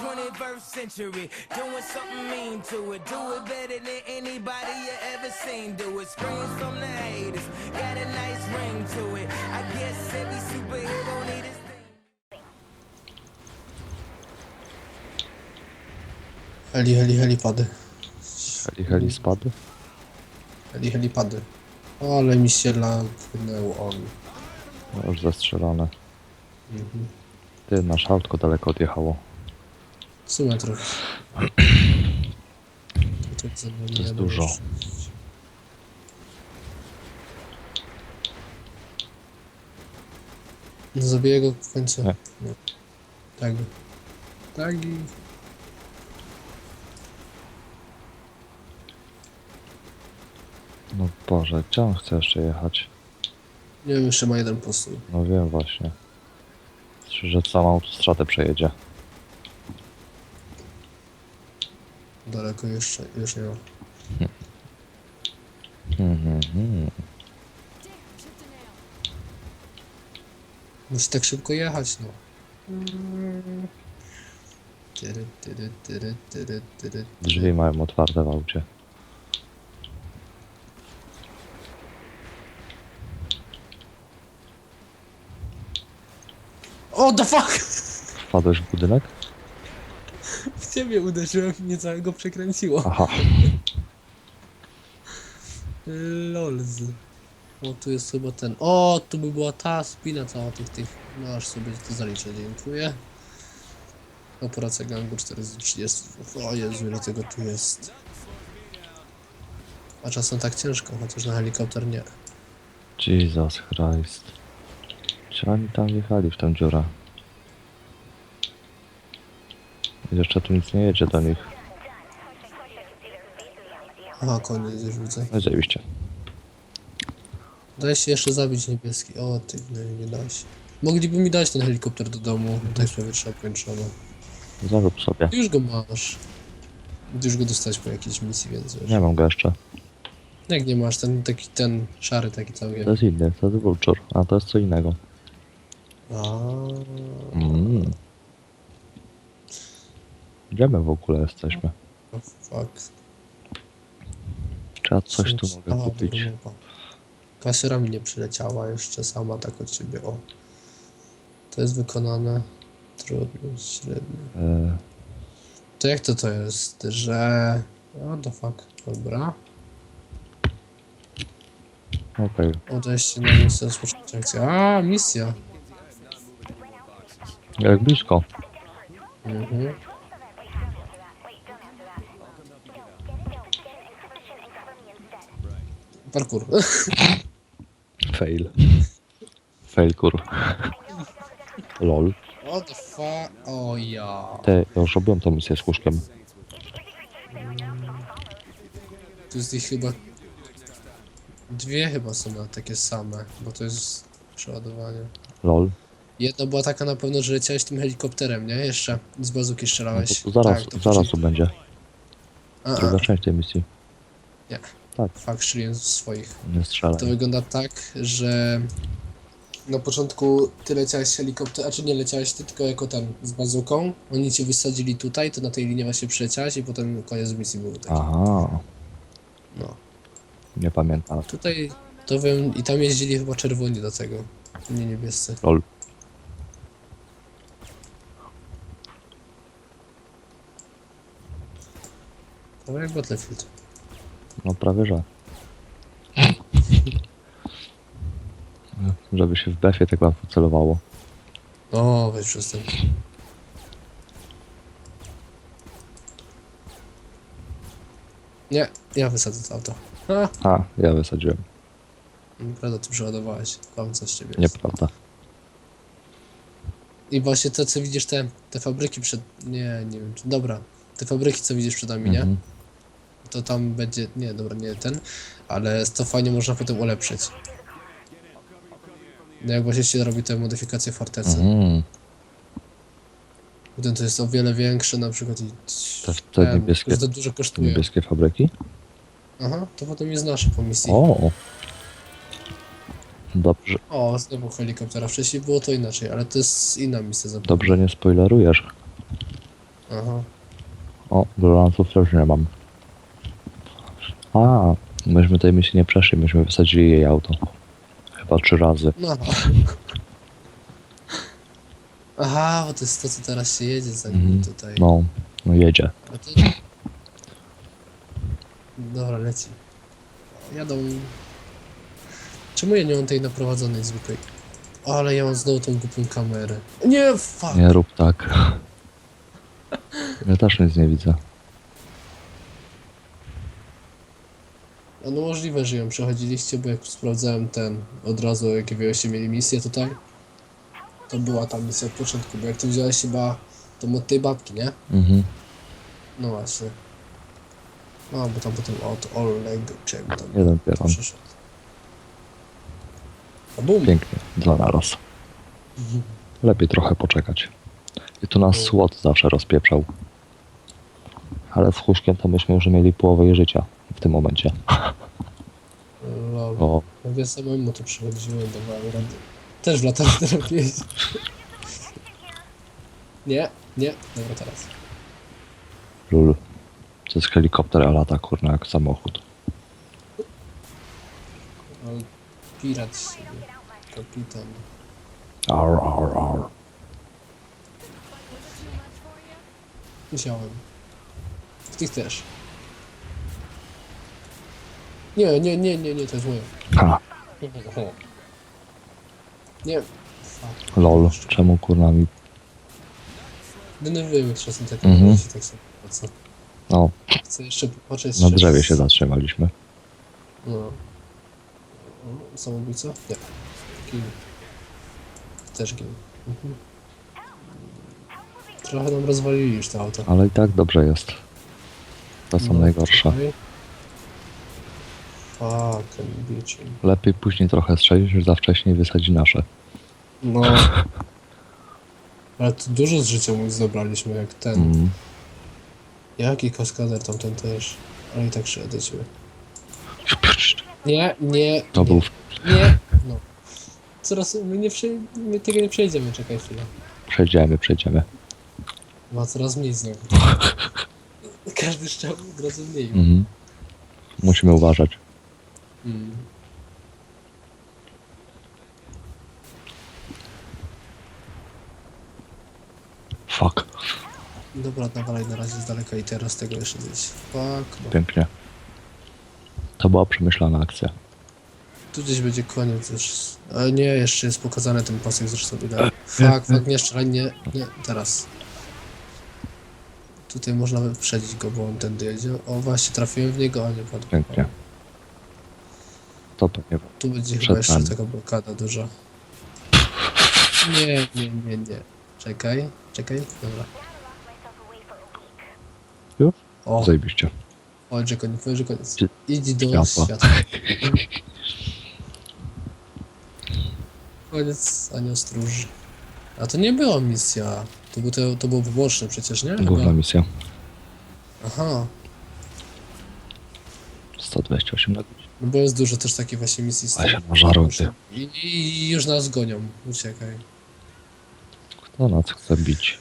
21st century. Doing something mean to it. Do it better than anybody you ever seen. Do it. Screams from the haters. Got a nice ring to it. I guess every superhero need his. Heli, heli, helipady. Heli, heli spadł. Heli, helipady. Ale mi się lagnęło on. No już zastrzelone. Mhm. Ty, nasze autko daleko odjechało. W sumie trochę. To, tak jest dużo. No zabiję go w końcu. Nie. Nie. Tak. Tak i... No Boże, gdzie on chce jeszcze jechać? Nie wiem, jeszcze ma jeden postój. No wiem właśnie. Że całą autostradę przejedzie. Daleko jeszcze, już nie ma. Mhm, mhm. Tak szybko jechać, no. Tyry, tyry, tyry, tyry, tyry. Drzwi mają otwarte w aucie. O, the fuck! Wpadłeś w budynek? W ciebie uderzyłem i mnie całego przekręciło. Aha. Lolz. O, tu jest chyba ten. O, tu by była ta spina cała tych tych. No aż sobie to zaliczę, dziękuję. Operacja gangu 430. O Jezu, ile tego tu jest. A czasem tak ciężko, chociaż na helikopter nie. Jesus Christ. Czy oni tam wjechali w tę dziurę? Jeszcze tu nic nie jedzie do nich. Aha, koniec już widzę. No zajebiście. Daj się jeszcze zabić niebieski. O, ty, no nie da się. Mogliby mi dać ten helikopter do domu. Tak powietrza powiększone. Zarób sobie. Już go masz. Już go dostałeś po jakiejś misji, więc wiesz. Nie mam go jeszcze. Jak nie masz, ten taki, ten szary taki To całkiem. jest inny, to jest Vulture, a to jest co innego. A, Mm. Gdzie my w ogóle jesteśmy? fuck. Czy ja coś tu mogę Aha, kupić? Kasera mi nie przyleciała jeszcze sama tak od ciebie, o. To jest wykonane. Trudno, średnio. E, To jak to to jest, że... What the fuck, dobra. Okej, Odejście na miejsce rozpoczęcia akcji. A, misja. jak blisko. Mhm. Parkour. Fail. Fail kur. Lol. What the fuck? O ja. Te, ja już robiłem tą misję z łóżkiem. Tu jest ich chyba... Dwie chyba są na takie same, bo to jest przeładowanie. Lol. Jedna była taka na pewno, że leciałeś tym helikopterem, nie? Jeszcze z bazuki No strzelałeś. to, to zaraz, tak, to zaraz tu będzie. A, a, Druga część tej misji. fuck, strzeliłem z swoich. Nie strzelaj. To wygląda tak, że na początku ty leciałeś helikopter, a czy nie leciałeś ty, tylko jako ten z bazuką. Oni cię wysadzili tutaj, to na tej linii właśnie przyleciałeś i potem koniec misji był taki. Aha, No. nie pamiętam. Tutaj to wiem, i tam jeździli chyba czerwoni do tego, nie niebiescy. Lol. To jak Battlefield. No prawie że. Żeby się w befie tak łatwo celowało. O, weź przestań. Nie, ja wysadzę to auto. Ha, A, ja wysadziłem. prawda, ty przeładowałeś. Kłam co z ciebie. jest. Nieprawda. I właśnie to, co widzisz, te, te fabryki przed... Nie, nie wiem, czy... Dobra. Te fabryki, co widzisz przed nami, nie? Mhm. To tam będzie... Nie, dobra, nie ten. Ale to fajnie można potem ulepszyć. No jak właśnie się robi te modyfikacje fortecy. Mhm. Potem to jest o wiele większe na przykład i... Te, te Em, niebieskie, To dużo kosztuje. niebieskie fabryki? Aha, to potem jest nasze po misji. O! Dobrze, O, znowu helikoptera. Wcześniej było to inaczej, ale to jest inna misja zapewne. dobrze nie spoilerujesz. Aha. O, brylantów też nie mam. A, myśmy tej misji nie przeszli, myśmy wysadzili jej auto. Chyba trzy razy. No. Aha, bo to jest to, co teraz się jedzie za nim Mhm. tutaj. No, no jedzie. A. Dobra, leci. Jadą. Czemu ja nie mam tej naprowadzonej zwykłej? Ale ja mam znowu tą głupią kamerę. Nie, fuck! Nie rób tak. Ja też nic nie widzę. A no możliwe, że ją przechodziliście, bo jak sprawdzałem ten od razu, jakie wyście mieli misję tutaj, to była ta misja od początku, bo jak to wziąłeś chyba to od tej babki, nie? Mhm. No właśnie. No, bo tam potem od Oleg, czy jak tam Jeden pieron. przyszedł. A bum! Pięknie. Dwa naraz. Lepiej trochę poczekać. I tu nas słod zawsze rozpieprzał. Ale z Huśkiem to myśmy już mieli połowę jej życia w tym momencie. Lol. O, ja samemu to przechodziłem, dawałem radę. Też w latarce robiłeś. Nie, nie, dobra teraz. lul. To jest helikopter, a lata kurna jak samochód. Ale pirat sobie, kapitan. Ar, ar, ar. Musiałem. W tych też. Nie, nie, nie, nie, nie, to jest moje. Ha, Nie. Fuck. lol. Czemu kurna mi... Denerwuję mnie czasem tak, Mhm. mhm. tak co. No, Chcę jeszcze popatrzeć. na czy- drzewie się zatrzymaliśmy. No. O, Samobójca? Nie. Gin. Też gin. Mhm. Trochę nam rozwalili już to auto. Ale i tak dobrze jest. To są No, najgorsze. Fucking bitchin. Lepiej później trochę strzelić, niż za wcześnie wysadzi nasze. No. Ale tu dużo z życia mu zabraliśmy, jak ten. Mm. Jaki kaskader tamten też. Ale i tak szedł do ciebie. Nie, nie, To nie, był... nie. No. Coraz, my, nie przej- my tego nie przejdziemy, czekaj chwilę. Przejdziemy, przejdziemy. Ma coraz mniej znowu. Każdy strzał od razu mniej. Mhm. Musimy uważać. Mm. Fuck. Dobra, nawalaj na razie z daleka i teraz tego jeszcze zejść. Fuck, no. Pięknie. To była przemyślana akcja. Tu gdzieś będzie koniec już. Ale nie, jeszcze jest pokazany ten pasek zresztą widać. Fuck, fuck, nie strzelaj, nie, nie, teraz. Tutaj można wyprzedzić go, bo on tędy jedzie. O, właśnie, trafiłem w niego, a nie padł. Pięknie. To pewnie. Tu będzie Przed chyba jeszcze nami. taka blokada duża. Nie, nie, nie, nie. Czekaj, czekaj, dobra. Już? O, Zajebiście. o, że koniec, że koniec. Czy- Idź do Światła. światła. Koniec, anioł stróż. A to nie była misja. To, był, to, to było poboczne przecież, nie? Główna Chyba. misja. Aha, 128 na godzinę. No bo jest dużo też takich właśnie misji. z A się nażarł ty. I, I już nas gonią. Uciekaj. Kto nas chce bić?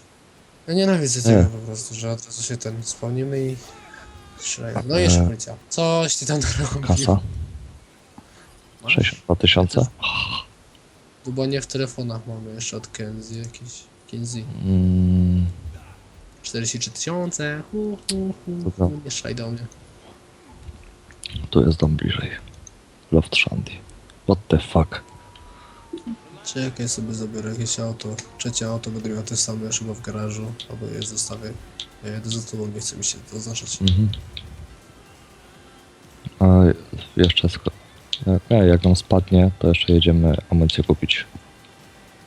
Ja nienawidzę Nie. tego po prostu, że od razu się ten spełnimy i strzelają. No i jeszcze policja. Coś ty tam robił. Kasa? Masz? 62 tysiące? No bo nie w telefonach mamy jeszcze od Kenzie jakiś. Kenzie. Mm, 43 tysiące. Hu, hu, hu, Dobra. hu. Nie strzelaj do mnie. Tu jest dom bliżej. Loft Shandy. What the fuck? Czekaj sobie zabiorę jakieś auto. Trzecie auto będę miał te same chyba w garażu. Albo je zostawię. Ja jedę za tobą, nie chce mi się zaznaczać. Mhm. A jeszcze sk- jak, nie, jak nam spadnie, to jeszcze jedziemy amunicję kupić,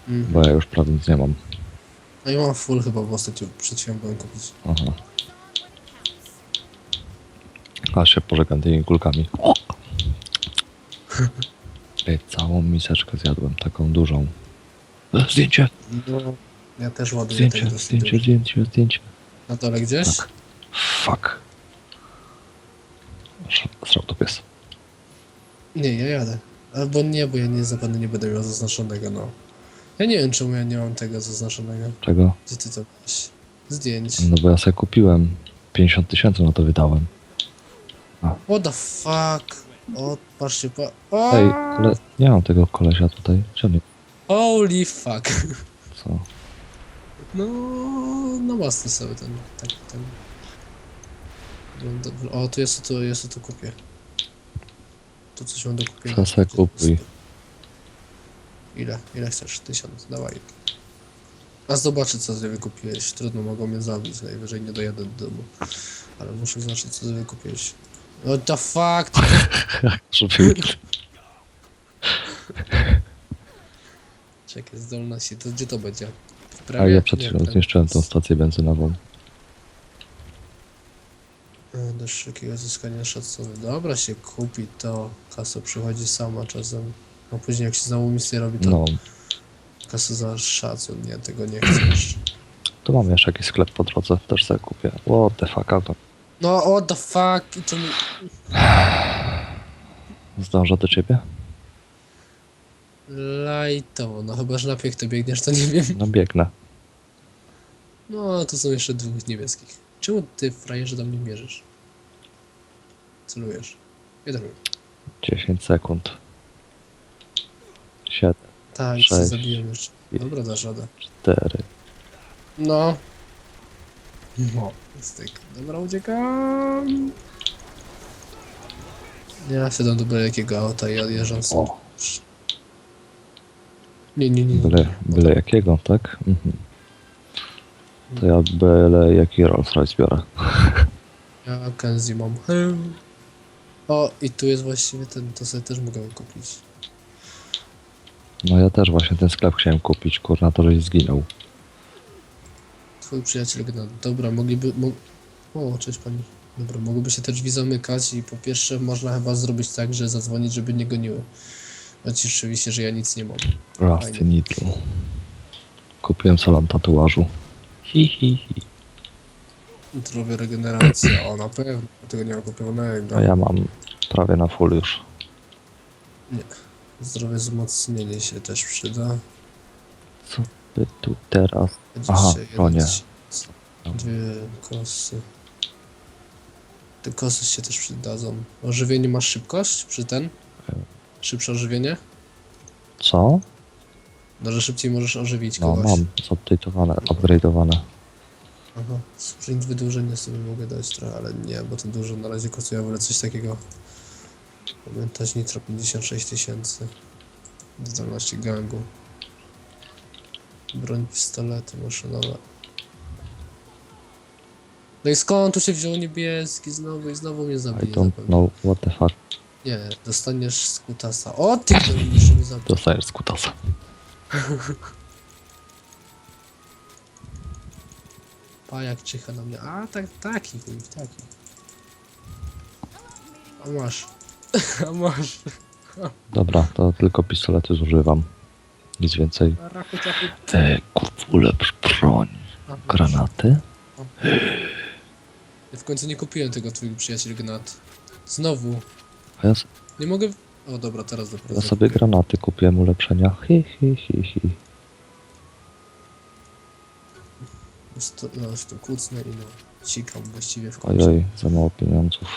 Mhm. bo ja już prawie nic nie mam. No i mam full chyba, bo ostatnio przed chwilą byłem kupić. Aha. A się pożegam tymi kulkami. Ej, całą miseczkę zjadłem, taką dużą. E, Zdjęcie, No, ja też ładuję zdjęcie, tego zdjęcie, dużo. zdjęcie, zdjęcie. Na dole gdzieś? Tak. Fuck. Srał to pies. Nie, ja jadę. Albo nie, bo ja nie zapewne nie będę miał zaznaczonego, no. Ja nie wiem, czemu ja nie mam tego zaznaczonego. Czego? Gdzie ty to byłeś? zdjęć. No bo ja sobie kupiłem. 50 tysięcy na to wydałem. What the fuck? O, patrzcie, pa... O! Ej, ale nie mam tego kolesia tutaj. Czemu? Holy fuck. Co? No, no własny sobie ten, tak, ten. O, tu jest, to jest, to kupię. Tu coś mam do kupienia. Co se kupuj? Ile? Ile chcesz? Tysiąc, dawaj. A zobaczę co sobie wykupiłeś. Trudno, mogą mnie zabić, najwyżej nie dojadę do domu. Ale muszę zobaczyć co sobie wykupiłeś. What the fuck? Żeby... Czekaj, zdolności, to gdzie to będzie? W A prawie? ja przed chwilą prawie. zniszczyłem tą stację benzynową. E, Do szybkiego zyskania szacunek. Dobra, się kupi to. Kasa przychodzi sama czasem. A później jak się znowu misję robi, to No, kasa za szacun. Nie, tego nie chcesz. tu mam jeszcze jakiś sklep po drodze. Też sobie kupię. What the fuck, auto. No, what the fuck? I czemu... Zdążę do ciebie? Lajtowo, no chyba, że na piech to biegniesz, to nie wiem. No biegnę. No, tu są jeszcze dwóch niebieskich. Czemu ty, frajerze, do mnie mierzysz? Celujesz. Jeden. 10 sekund. 7, Tak, już Sześć. zabiłem jeszcze. Dobra, dasz radę. 4. No. No, styk. Dobra, uciekam. Ja wsiadam do byle jakiego auta i odjeżdżam sobie. O, Nie, nie, nie. byle, byle jakiego, tak? Mhm. To ja byle jaki Rolls Royce biorę. Ja Kenzie mam. O, i tu jest właściwie ten, to sobie też mogę kupić. No ja też właśnie ten sklep chciałem kupić, kurna, to żeś zginął. Twój przyjaciel Gnat. Dobra, mogliby... Mo... O, cześć pani. Dobra, mogłyby się te drzwi zamykać i po pierwsze można chyba zrobić tak, że zadzwonić, żeby nie goniły. Choć rzeczywiście, że ja nic nie mam. Rusty Fajnie. Needle. Kupiłem salon tatuażu. Hi, hi, hi. Zdrowie, regeneracja, o na pewno. Tego nie mam kupionego. A ja mam prawie na full już. Zdrowie wzmocnienie się też przyda. By tu teraz? Aha, bronie. tysiąc. Dwie kosy. Te kosy się też przydadzą. Ożywienie masz szybkość przy ten? Szybsze ożywienie? Co? No, że szybciej możesz ożywić No kogoś. mam zupdate'owane, upgrade'owane. Aha. Sprint wydłużenie sobie mogę dać trochę, ale nie, bo to dużo na razie kosztuje, wolę coś takiego. Pamiętać nitro 56 tysięcy. Zdolności gangu. Broń pistolety maszynowe. No i skąd tu się wziął niebieski znowu i znowu mnie I zabije don't zapewne. know what the fuck. Nie, dostaniesz z kutasa. O ty, jeszcze mnie zabił. Dostajesz z kutasa. Pajak czyha na mnie. A, tak, taki chuj, taki. A masz. A masz. Dobra, to tylko pistolety zużywam. Nic więcej. Te kurwule broń. Granaty? Ja w końcu nie kupiłem tego twojego przyjaciel Gnat. Znowu. A ja, s- Nie mogę... O dobra, teraz dopiero ja sobie zakupię. granaty kupiłem ulepszenia. Hi, hi, hi, hi. To, no, już to kucnę i no, cikam właściwie w końcu. Ojoj, za mało pieniądzów.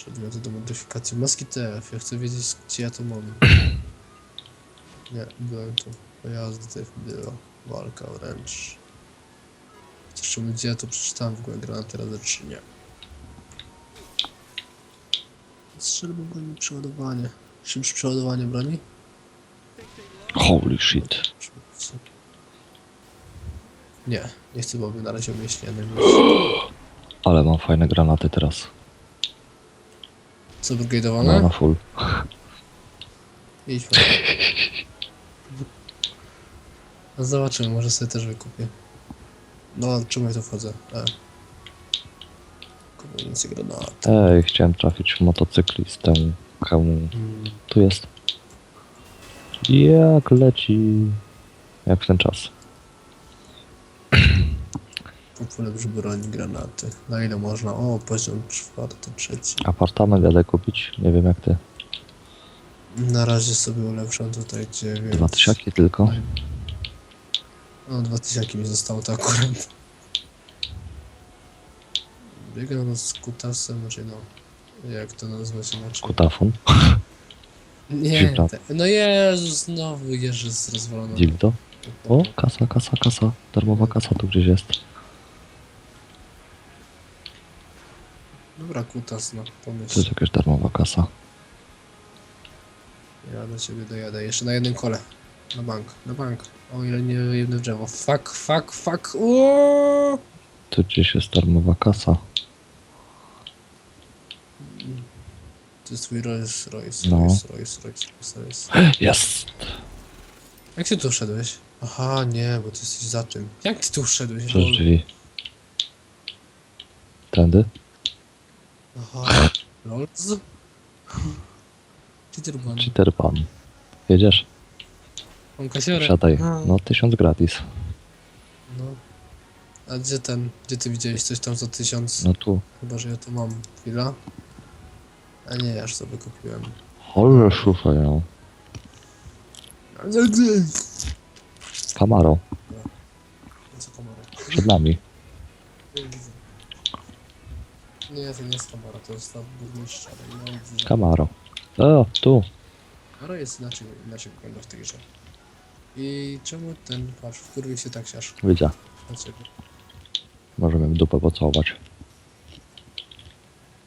Przedmioty do modyfikacji. Maski TF, ja chcę wiedzieć gdzie ja to mam. Nie, byłem tu. Pojazdy, było. Walka, wręcz. Zresztą gdzie ja to przeczytałem w ogóle granaty razy 3, nie. Strzelby broni, przeładowanie. Szybsze przeładowanie broni? Holy shit. Nie, nie chcę, bo na razie umieśniony. Ale mam fajne granaty teraz. Co, No, wygradowane? na full. Idź. No zobaczymy, może sobie też wykupię. No, czemu ja tu wchodzę? E. Granat. Ej, chciałem trafić w motocyklistę. Komu? Hmm. Tu jest. Jak leci. Jak w ten czas. Kupuję lepszy broń, granaty. Na ile można? O, poziom czwarty, trzeci. Apartament jadę kupić. Nie wiem jak ty. Na razie sobie ulepszam tutaj dziewięć. Dwa tysiaki tylko. No, dwa tysiaki mi zostało to akurat. Biegam z kutasem, znaczy no... Jak to nazwać inaczej? Kutafon. Nie, Dziwna. te, no Jezus, znowu jeżdżę z rozwaloną. Dildo. O, kasa, kasa, kasa. Darmowa kasa tu gdzieś jest. Dobra, kutas, no, To pomyśl. jest jakaś darmowa kasa. Ja do ciebie dojadę. Jeszcze na jednym kole. Na bank, na bank. O ile nie jedno drzewo. Fuck, fuck, fuck. Uuuu! Tu gdzieś jest darmowa kasa. To jest twój Rolls Royce, No. Royce, Royce, Royce, Royce, Royce. Jest! Jak ty tu wszedłeś? Aha, nie, bo ty jesteś za tym. Jak ty tu wszedłeś? Przez drzwi. Tędy? Aha, Rolls? Cheater ban. Cheater pan. Jedziesz? Mam kasiorę. Siadaj. A, No, tysiąc gratis. no. A gdzie ten, gdzie ty widziałeś coś tam za tysiąc? No tu. Chyba, że ja to mam. Chwila. A nie, ja już sobie kupiłem. Ale szufają. Camaro. Co kamera? Przed nami. Nie widzę. Nie, to nie jest kamera, to jest ta burmistrza. Camaro. O, tu. Kamera jest inaczej, inaczej wygląda w tej grze. I czemu ten, patrz, wkurwił się tak siasz? Widzę. Dlaczego? Możemy w dupę pocałować.